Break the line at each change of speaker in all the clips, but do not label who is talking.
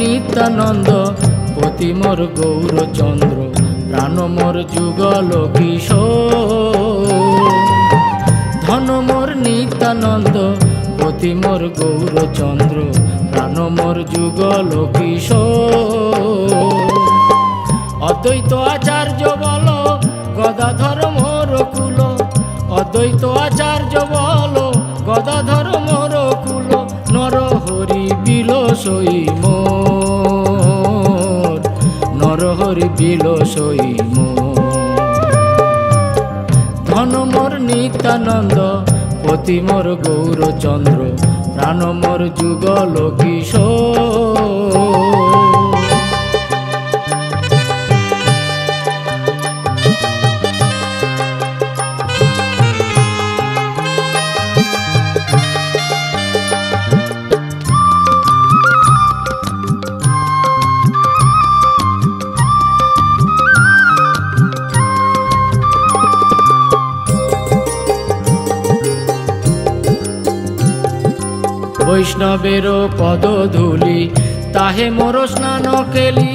নিত্যানন্দ, পতি মোর গৌরচন্দ্র, প্রাণ মোর যুগল কিশোর। ধন মোর নিত্যানন্দ, পতি মোর গৌরচন্দ্র, প্রাণ মোর যুগল কিশোর। অদ্বৈত আচার্য বল, গদাধর মোর কুল। অদ্বৈত আচার্য বল, গদাধর মোর কুল। নর হরি বিল সই নর হরি বিল সই মোর ধন মোর নিত্যানন্দ, পতি মোর গৌরচন্দ্র, প্রাণ মোর যুগল কিশোর। বৈষ্ণবের পদধূলি, তাহে মোর স্নান কেলি।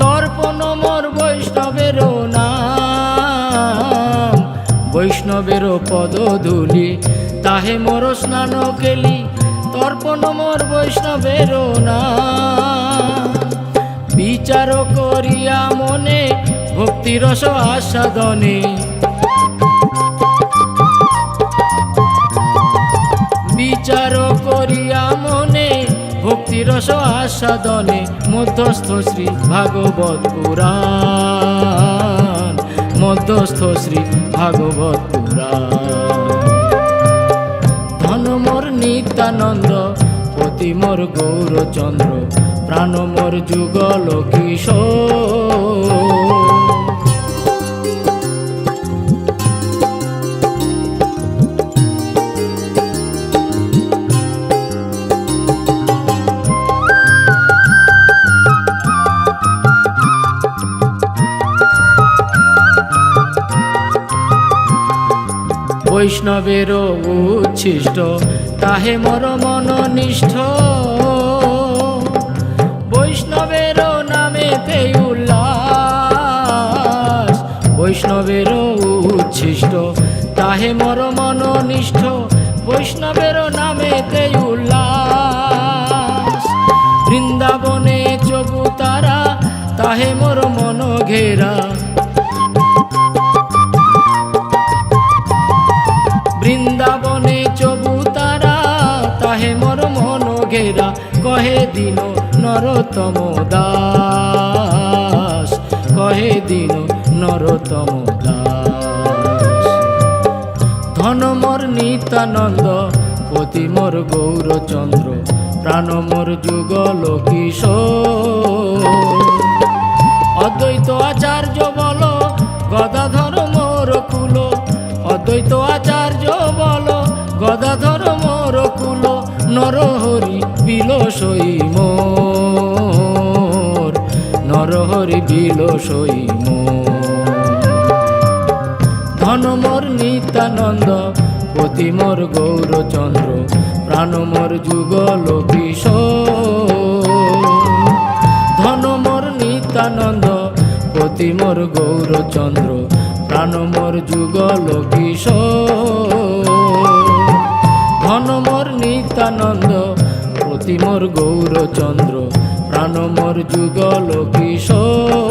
তর্পণ মোর বৈষ্ণবের নাম, বৈষ্ণবের পদধূলি, তাহে মোর স্নান কেলি। তর্পণ মোর বৈষ্ণবের নাম, বিচার করিয়া মনে ভক্তিরস আস্বাদনে। বিচার করিয়া মনে ভক্তিরস আস্বাদনে মধ্যস্থ শ্রী ভাগবত পুরাণ। মধ্যস্থ শ্রী ভাগবত পুরাণ। ধন মোর নিত্যানন্দ পতি মোর গৌরচন্দ্র প্রাণ মোর যুগল কিশোর। বৈষ্ণবের উচ্ছিষ্ট, তাহে মর মন নিষ্ঠ বৈষ্ণবের নামেতে উল্লাস, বৈষ্ণবের উচ্ছিষ্ট, তাহে মর মন নিষ্ঠ বৈষ্ণবের নামেতে উল্লাস, বৃন্দাবনে চবুতারা তাহে মোর মন ঘেরা। কহে দিন নরতম দাস, কহে দিন নরতম দাস। ধন মোর নিত্যানন্দ পতি মোর গৌরচন্দ্র, প্রাণ মোর যুগল কিশোর অদ্বৈত আচার্য বল, গদাধর মোর কুল। অদ্বৈত আচার্য বল, গদাধর নরহরি বিল সই মোর, নরহরি বিল সই মোর। মোর নিত্যানন্দ পতি মোর গৌরচন্দ্র, প্রাণ মোর যুগল কিশোর। মোর নিত্যানন্দ পতি মোর গৌরচন্দ্র, প্রাণ মোর যুগল কিশোর। মোর গৌরচন্দ্র প্রাণ মোর যুগল কিশোর।